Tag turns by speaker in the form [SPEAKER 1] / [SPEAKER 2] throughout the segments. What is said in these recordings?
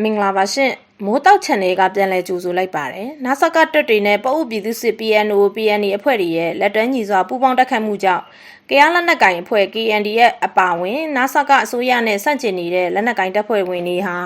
[SPEAKER 1] မင်္ဂလာပါရှင်မိုးတောက် channel ကပြန်လည်ကြိုဆိုလိုက်ပါတယ်နာဆာကတက်တွေနဲ့ပအုပ်ပြည်သူစစ် PNO PNA အဖွဲ့တွေရဲ့လက်တွဲညီစွာပူးပေါင်းတက်ခတ်မှုကြောင့်ကရားလက်နက်ကိုင်အဖွဲ့ KND ရဲ့အပါအဝင်နာဆာကအစိုးရနဲ့ဆန့်ကျင်နေတဲ့လက်နက်ကိုင်တပ်ဖွဲ့ဝင်တွေဟာ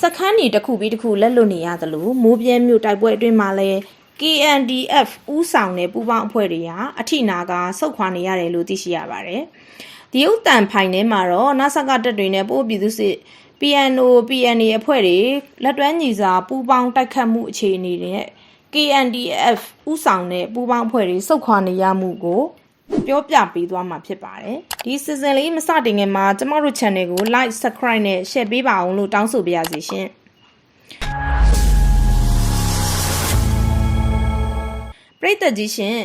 [SPEAKER 1] စခန်းတွေတစ်ခုပြီးတစ်ခုလက်လွတ်နေရသလိုမိုးပြဲမြို့တိုက်ပွဲအတွင်းမှာလည်း KNDF ဦးဆောင်တဲ့ပူးပေါင်းအဖွဲ့တွေဟာအထိနာကဆုတ်ခွာနေရတယ်လို့သိရှိရပါတယ်။ဒီဥတန်ဖိုင်ထဲမှာတော့နာဆကတက်တွေနဲ့ပို့ပြည်သူစစ် PNO PNA အဖွဲ့တွေလက်တွဲညီစာပူးပေါင်းတိုက်ခတ်မှုအခြေအနေနဲ့ KNDF ဦးဆောင်တဲ့ပူးပေါင်းအဖွဲ့တွေဆုတ်ခွာနေရမှုကိုပြောပြပေးသွားမှာဖြစ်ပါတယ်။ဒီ season လေးမစတင်ခင်မှာကျမတို့ channel ကို like subscribe နဲ့ share ပေးပါအောင်လို့တောင်းဆိုပါရစေရှင်။ပရိသတ်ကြီးရှင်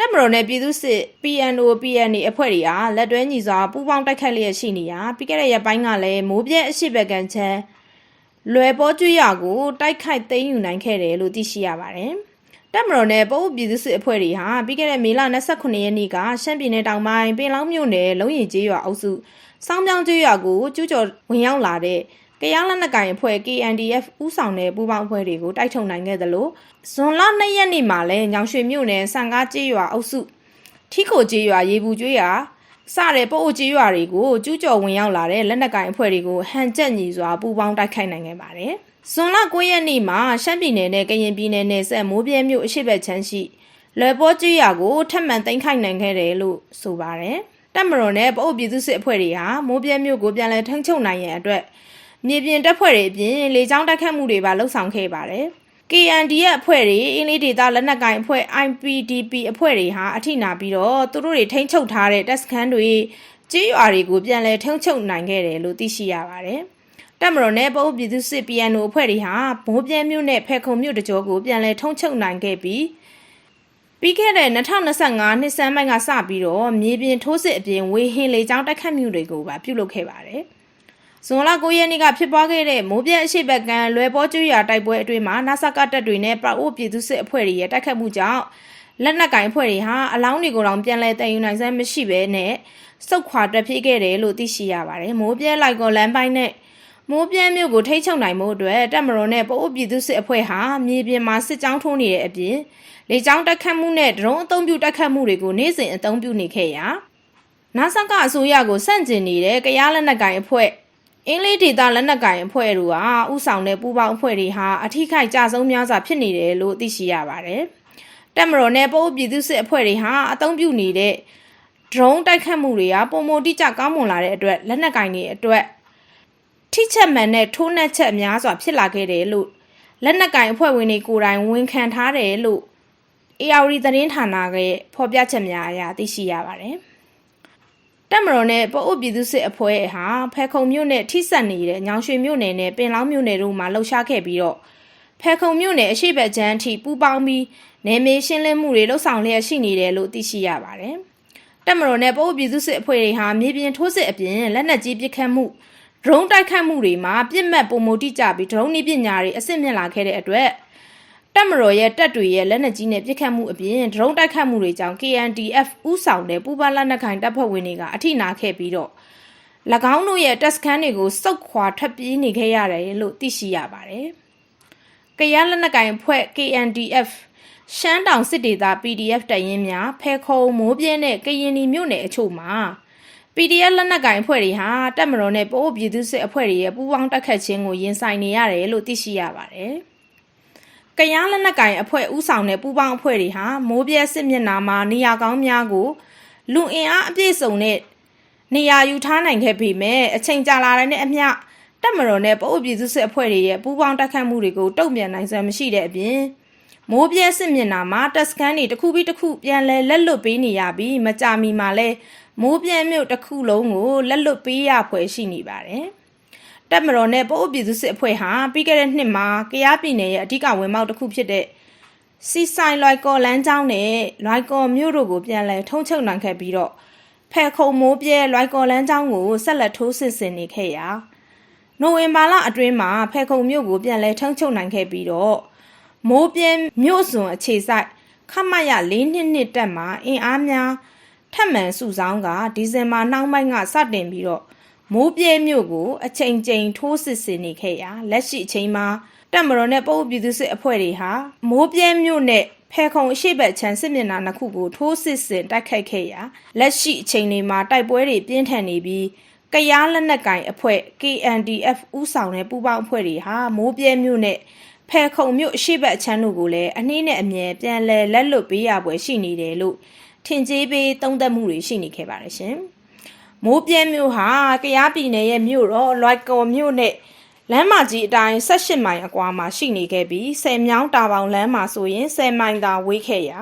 [SPEAKER 1] တက်မတော်နဲ့ပြည်သူစစ် PNO PNA အဖွဲ့တွေဟာလက်တွဲညီစွာပူးပေါင်းတိုက်ခတ်လျက်ရှိနေရာပြီးခဲ့တဲ့ရက်ပိုင်းကလည်းမိုးပြဲအရှိဘက်ကန်ချမ်းလွယ်ပေါ်ကျွရကိုတိုက်ခိုက်သိမ်းယူနိုင်ခဲ့တယ်လို့သိရှိရပါတယ်။တက်မတော်နဲ့ပအုပ်ပြည်သူစစ်အဖွဲ့တွေဟာပြီးခဲ့တဲ့မေလ29ရက်နေ့ကရှမ်းပြည်နယ်တောင်ပိုင်းပင်လောင်းမြို့နယ်လုံရင်ကျေးရွာအုပ်စုစောင်းပြောင်းကျေးရွာကိုကျူးကျော်ဝင်ရောက်လာတဲ့ ကရားလက်နက်ကိုင်အဖွဲ့ KNDF ဦးဆောင်တဲ့ပူးပေါင်းအဖွဲ့တွေကိုတိုက်ထုတ်နိုင်ခဲ့သလိုဇွန်လ2ရက်နေ့မှာလည်းညောင်ရွှေမြို့နယ်စံကားကျေးရွာအုပ်စုထီခိုကျေးရွာရေဘူးကျွေးရွာစတဲ့ပို့အိုကျေးရွာတွေကိုကျူးကျော်ဝင်ရောက်လာတဲ့လက်နက်ကိုင်အဖွဲ့တွေကိုဟန်ချက်ညီစွာပူးပေါင်းတိုက်ခိုက်နိုင်ခဲ့ပါတယ်။ဇွန်လ9ရက်နေ့မှာရှမ်းပြည်နယ်နဲ့ကရင်ပြည်နယ်နယ်စပ်မိုးပြဲမြို့အရှိတ်ဘက်ချမ်းရှိလွယ်ပေါ်ကျွေးရွာကိုထပ်မံသိမ်းခိုက်နိုင်ခဲ့တယ်လို့ဆိုပါတယ်။တပ်မတော်နဲ့ပအုပ်ပြည်သူစစ်အဖွဲ့တွေဟာမိုးပြဲမြို့ကိုပြန်လည်ထိန်းချုပ်နိုင်ရန်အတွက် မြေပြင်တပ်ဖွဲ့တွေအပြင်လေကြောင်းတိုက်ခတ်မှုတွေပါလှုပ်ဆောင်ခဲ့ပါတယ်။ KND ရဲ့အဖွဲ့တွေအင်းလေးဒေသလက်နက်ကိုင်အဖွဲ့ IPDP အဖွဲ့တွေဟာအထိနာပြီးတော့သူတို့တွေထိန်းချုပ်ထားတဲ့တပ်စခန်းတွေကြေးရွာတွေကိုပြန်လည်ထိန်းချုပ်နိုင်ခဲ့တယ်လို့သိရှိရပါတယ်။တပ်မတော်နဲ့ပအုပ်ပြည်သူစစ် PNO အဖွဲ့တွေဟာဘိုးပြဲမြို့နဲ့ဖဲခုံမြို့တကြောကိုပြန်လည်ထုံချုပ်နိုင်ခဲ့ပြီးပြီးခဲ့တဲ့2025နှစ်ဆန်းပိုင်းကစပြီးတော့မြေပြင်ထိုးစစ်အပြင်ဝေဟင်လေကြောင်းတိုက်ခတ်မှုတွေကိုပါပြုလုပ်ခဲ့ပါတယ်။ ဇွန်လ9ရက်နေ့ကဖြစ်ပွားခဲ့တဲ့မိုးပြက်အရှိဘက်ကန်လွယ်ပေါ်ကျွာတိုက်ပွဲအတွင်းမှာနာဆကတပ်တွေနဲ့ပအိုးပြည်သူစစ်အဖွဲ့တွေရဲ့တိုက်ခတ်မှုကြောင့်လက်နက်ကင်အဖွဲ့တွေဟာအလောင်းတွေကိုတောင်ပြန်လဲတည်ယူနိုင်စမ်းမရှိဘဲနဲ့စုတ်ခွာတက်ပြေးခဲ့တယ်လို့သိရှိရပါတယ်။မိုးပြဲလိုက်ကောလမ်းပိုင်းနဲ့မိုးပြဲမြို့ကိုထိချုံနိုင်မှုအတွက်တပ်မတော်နဲ့ပအိုးပြည်သူစစ်အဖွဲ့ဟာမြေပြင်မှာစစ်ကြောင်းထိုးနေတဲ့အပြင်လေကြောင်းတက်ခတ်မှုနဲ့ဒရုန်းအုံပြုတက်ခတ်မှုတွေကိုနေ့စဉ်အုံပြုနေခဲ့ရာနာဆကအစိုးရကိုစန့်ကျင်နေတဲ့ကရားလက်နက်ကင်အဖွဲ့ အင်းလေးဒေတာလက်နက်ကင်အဖွဲ့တို့ဟာဥဆောင်တဲ့ပူပေါင်းအဖွဲ့တွေဟာအထိခိုက်ကြဆုံးများစွာဖြစ်နေတယ်လို့သိရှိရပါတယ်။တက်မတော်နဲ့ပိုးပြည်သူစစ်အဖွဲ့တွေဟာအုံပြုနေတဲ့ drone တိုက်ခတ်မှုတွေကပုံမတိကျကောင်းမွန်လာတဲ့အတွက်လက်နက်ကင်တွေအတွက်ထိချက်မှန်တဲ့ထိုးနှက်ချက်များစွာဖြစ်လာခဲ့တယ်လို့လက်နက်ကင်အဖွဲ့ဝင်တွေကိုယ်တိုင်ဝန်ခံထားတယ်လို့ ARD သတင်းဌာနကဖော်ပြချက်များအရသိရှိရပါတယ်။ တက်မတော်နဲ့ပအို့ပြည်သူစစ်အဖွဲ့ဟာဖဲခုံမြို့နယ်ထိစပ်နေတဲ့ညောင်ရွှေမြို့နယ်နဲ့ပင်လောင်းမြို့နယ်တို့မှာလှုပ်ရှားခဲ့ပြီးတော့ဖဲခုံမြို့နယ်အရှိဘက်ကျန်းအထိပူးပေါင်းပြီးနယ်မြေရှင်းလင်းမှုတွေလှုပ်ဆောင်လျက်ရှိနေတယ်လို့သိရှိရပါတယ်။တက်မတော်နဲ့ပအို့ပြည်သူစစ်အဖွဲ့တွေဟာမြေပြင်ထိုးစစ်အပြင်လက်နက်ကြီးပစ်ခတ်မှုဒရုန်းတိုက်ခတ်မှုတွေမှာပြစ်မှတ်ပုံမတိကြပြီးဒရုန်းနည်းပညာတွေအဆင့်မြင့်လာခဲ့တဲ့အတွက် တပ်မတော်ရဲ့တပ်တွေရဲ့လက်နက်ကြီးနဲ့ပစ်ခတ်မှုအပြင်ဒရုန်းတိုက်ခတ်မှုတွေကြောင့် KNDF ဥဆောင်တဲ့ပူပါလက်နက်ခိုင်တပ်ဖွဲ့ဝင်တွေကအထိနာခဲ့ပြီးတော့၎င်းတို့ရဲ့တပ်စခန်းတွေကိုစုတ်ခွာထွက်ပြေးနေခဲ့ရတယ်လို့သိရှိရပါတယ်။ကရလက်နက်ကိုင်ဖွဲ့ KNDF ရှမ်းတောင်စစ်ဒေသ PDF တရင်များဖဲခုံမိုးပြင်းတဲ့ကရင်နီမြို့နယ်အချို့မှာ PDF လက်နက်ကင်အဖွဲ့တွေဟာတပ်မတော်နဲ့ပို့ပြည်သူစစ်အဖွဲ့တွေရဲ့ပူးပေါင်းတက်ခတ်ခြင်းကိုရင်ဆိုင်နေရတယ်လို့သိရှိရပါတယ်။ ကရလက်နက်ကင်အဖွဲ့ဥဆောင်တဲ့ပူးပေါင်းအဖွဲ့တွေဟာမိုးပြဲစစ်မျက်နှာမှာနေရာကောင်းများကိုလူအင်အားအပြည့်စုံနဲ့နေရာယူထားနိုင်ခဲ့ပေမဲ့အချိန်ကြာလာတဲ့အမျှတပ်မတော်နဲ့ပအိုးပြည်သူစစ်အဖွဲ့တွေရဲ့ပူးပေါင်းတိုက်ခတ်မှုတွေကိုတုံ့ပြန်နိုင်စမ်းမရှိတဲ့အပြင်မိုးပြဲစစ်မျက်နှာမှာတက်စကန်တွေတစ်ခုပြီးတစ်ခုပြန်လဲလက်လွတ်ပေးနေရပြီးမကြမီမှာလဲမိုးပြဲမြို့တစ်ခုလုံးကိုလက်လွတ်ပေးရဖွယ်ရှိနေပါတယ်။ တပ်မတော်နဲ့ပို့ပြည်သူစစ်အဖွဲ့ဟာပြီးခဲ့တဲ့နှစ်မှာကရားပြည်နယ်ရဲ့အဓိကဝင်ပေါက်တစ်ခုဖြစ်တဲ့စီဆိုင်လွိုက်ကော်လန်းကျောင်းနဲ့လွိုက်ကော်မြို့တို့ကိုပြန်လည်ထုံချုပ်နိုင်ခဲ့ပြီးတော့ဖဲခုံမိုးပြဲလွိုက်ကော်လန်းကျောင်းကိုဆက်လက်ထိုးစစ်ဆင်နေခဲ့ရာနိုဝင်ဘာလအတွင်းမှာဖဲခုံမြို့ကိုပြန်လည်ထုံချုပ်နိုင်ခဲ့ပြီးတော့မိုးပြဲမြို့စွန်အခြေစိုက်ခမရ၄နှစ်နှစ်တက်မှာအင်အားများထပ်မံစုဆောင်းကဒီဇင်ဘာနှောင်းပိုင်းကစတင်ပြီးတော့ မိုးပြဲမြို့ကိုအချိန်ချင်းထိုးစစ်ဆင်နေခဲ့ရာလက်ရှိအချိန်မှာတပ်မတော်နဲ့ပအိုးပြည်သူစစ်အဖွဲ့တွေဟာမိုးပြဲမြို့နဲ့ဖဲခုံအရှိတ်ချမ်းစစ်မျက်နှာနှစ်ခုကိုထိုးစစ်ဆင်တိုက်ခိုက်ခဲ့ရာလက်ရှိအချိန်တွေမှာတိုက်ပွဲတွေပြင်းထန်နေပြီးကရားလက်နက်ကင်အဖွဲ့ KNDF ဥဆောင်တဲ့ပူးပေါင်းအဖွဲ့တွေဟာမိုးပြဲမြို့နဲ့ဖဲခုံမြို့အရှိတ်ချမ်းတို့ကိုလည်းအနည်းနဲ့အမြဲပြန်လဲလက်လွတ်ပေးရပွဲရှိနေတယ်လို့ထင်ကြေးပေးသုံးသပ်မှုတွေရှိနေခဲ့ပါတယ်ရှင်။ မိုးပြဲမြို့ဟာကရားပြည်နယ်ရဲ့မြို့တော်လွိုက်ကော်မြို့နဲ့လမ်းမကြီးအတိုင်း18မိုင်အကွာမှာရှိနေခဲ့ပြီး10မြောင်းတာပေါင်လမ်းမှာဆိုရင်10မိုင်သာဝေးခဲ့ရာ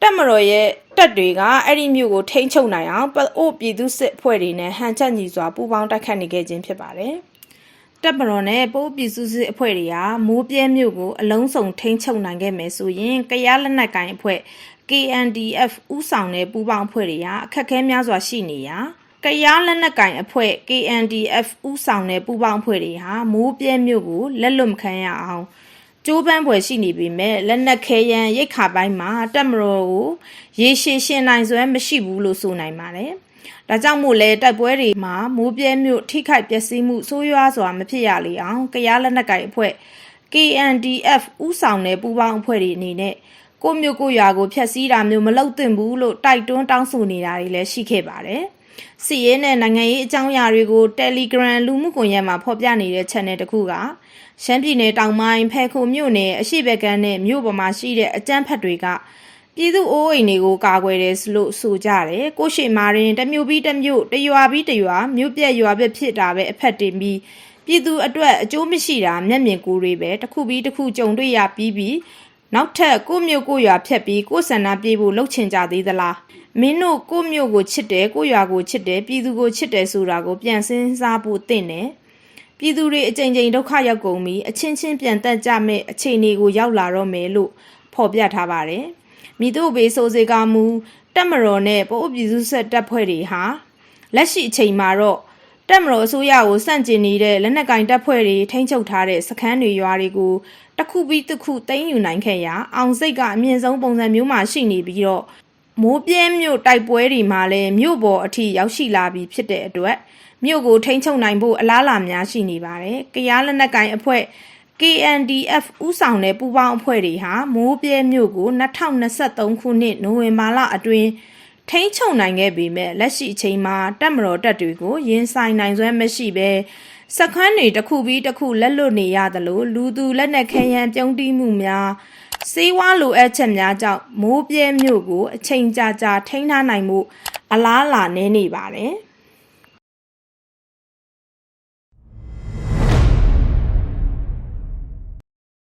[SPEAKER 1] တက်မတော်ရဲ့တက်တွေကအဲ့ဒီမြို့ကိုထိန်းချုပ်နိုင်အောင်ပအို့ပြည်သူစစ်အဖွဲ့တွေနဲ့ဟန်ချက်ညီစွာပူးပေါင်းတိုက်ခတ်နေခဲ့ခြင်းဖြစ်ပါတယ်။တက်မတော်နဲ့ပိုးပြည်စုစစ်အဖွဲ့တွေကမိုးပြဲမြို့ကိုအလုံးစုံထိန်းချုပ်နိုင်ခဲ့မယ်ဆိုရင်ကရားလက်နက်ကိုင်အဖွဲ့ KNDF ဥဆောင်တဲ့ပူးပေါင်းအဖွဲ့တွေကအခက်အခဲများစွာရှိနေရာ ကရားလက်နက်ကင်အဖွဲ့ KNDF ဥဆောင်တဲ့ပူးပေါင်းအဖွဲ့တွေဟာမိုးပြဲမြို့ကိုလက်လွတ်မခံရအောင်ကျိုးပန်းဖွယ်ရှိနေပေမဲ့လက်နက်ခဲယမ်းရိတ်ခါပိုင်းမှာတက်မတော်ကိုရေရှည်ရှင်နိုင်စွမ်းမရှိဘူးလို့ဆိုနိုင်ပါတယ်။ဒါကြောင့်မို့လဲတိုက်ပွဲတွေမှာမိုးပြဲမြို့ထိခိုက်ပျက်စီးမှုဆိုးရွားစွာမဖြစ်ရလေအောင်ကရားလက်နက်ကင်အဖွဲ့ KNDF ဥဆောင်တဲ့ပူးပေါင်းအဖွဲ့တွေအနေနဲ့ကိုမျိုးကိုရွာကိုဖျက်ဆီးတာမျိုးမလုပ်သင့်ဘူးလို့တိုက်တွန်းတောင်းဆိုနေတာတွေလည်းရှိခဲ့ပါတယ်။ စီရဲနဲ့နိုင်ငံရေးအကြောင်းအရာတွေကို Telegram လူမှုကွန်ရက်မှာဖော်ပြနေတဲ့ channel တစ်ခုကရှမ်းပြည်နယ်တောင်ပိုင်းဖဲခုံမြို့နယ်အရှိဘက်ကန်းနဲ့မြို့ပေါ်မှာရှိတဲ့အကြမ်းဖက်တွေကပြည်သူအိုးအိမ်တွေကိုကာကွယ်တယ်လို့ဆိုကြတယ်။ကိုရှိမာရင်တမျိုးပြီးတမျိုးတရွာပြီးတရွာမြို့ပြက်ရွာပြက်ဖြစ်တာပဲအဖက်တင်ပြီးပြည်သူအတွက်အကျိုးမရှိတာမျက်မြင်ကိုယ်တွေပဲတစ်ခုပြီးတစ်ခုကြုံတွေ့ရပြီးပြီး နောက်ထပ်ကိုမျိုးကိုရွာဖြတ်ပြီးကိုဆန္ဒပြေးဖို့လှုပ်ချင်ကြသေးသလားမင်းတို့ကိုမျိုးကိုချစ်တယ်ကိုရွာကိုချစ်တယ်ပြည်သူကိုချစ်တယ်ဆိုတာကိုပြန်စင်းစားဖို့တင့်တယ်ပြည်သူတွေအကြိမ်ကြိမ်ဒုက္ခရောက်ကုန်ပြီးအချင်းချင်းပြန်တက်ကြမဲ့အခြေအနေကိုရောက်လာတော့မယ်လို့ဖော်ပြထားပါတယ်မိတို့ဘေးဆိုစေကမူတက်မတော်နဲ့ပို့ပြည်စုဆက်တပ်ဖွဲ့တွေဟာလက်ရှိအချိန်မှာတော့ တက်မတော်အစိုးရကိုစန့်ကျင်နေတဲ့လက်နက်ကင်တပ်ဖွဲ့တွေထိန်းချုပ်ထားတဲ့စခန်းတွေရွာတွေကိုတစ်ခုပြီးတစ်ခုသိမ်းယူနိုင်ခဲ့ရာအောင်စိတ်ကအမြင့်ဆုံးပုံစံမျိုးမှာရှိနေပြီးတော့မိုးပြဲမြို့တိုက်ပွဲတွေမှာလည်းမြို့ပေါ်အထိရောက်ရှိလာပြီးဖြစ်တဲ့အတွက်မြို့ကိုထိန်းချုပ်နိုင်ဖို့အလားအလာများရှိနေပါတယ်။ကရားလက်နက်ကင်အဖွဲ့ KNDF ဥဆောင်တဲ့ပူးပေါင်းအဖွဲ့တွေဟာမိုးပြဲမြို့ကို2023ခုနှစ်နိုဝင်ဘာလအတွင်း ထိန်းချုပ်နိုင်ခဲ့ပေမဲ့လက်ရှိအချိန်မှာတပ်မတော်တပ်တွေကိုရင်ဆိုင်နိုင်စွမ်းမရှိဘဲစခန်းတွေတစ်ခုပြီးတစ်ခုလက်လွတ်နေရသလိုလူသူလက်နက်ခဲယမ်းပြုံးတီးမှုများစေးဝါးလိုအပ်ချက်များကြောင့်မိုးပြဲမြို့ကိုအချိန်ကြာကြာထိန်းထားနိုင်မှုအလားအလာနည်းနေပါတယ်။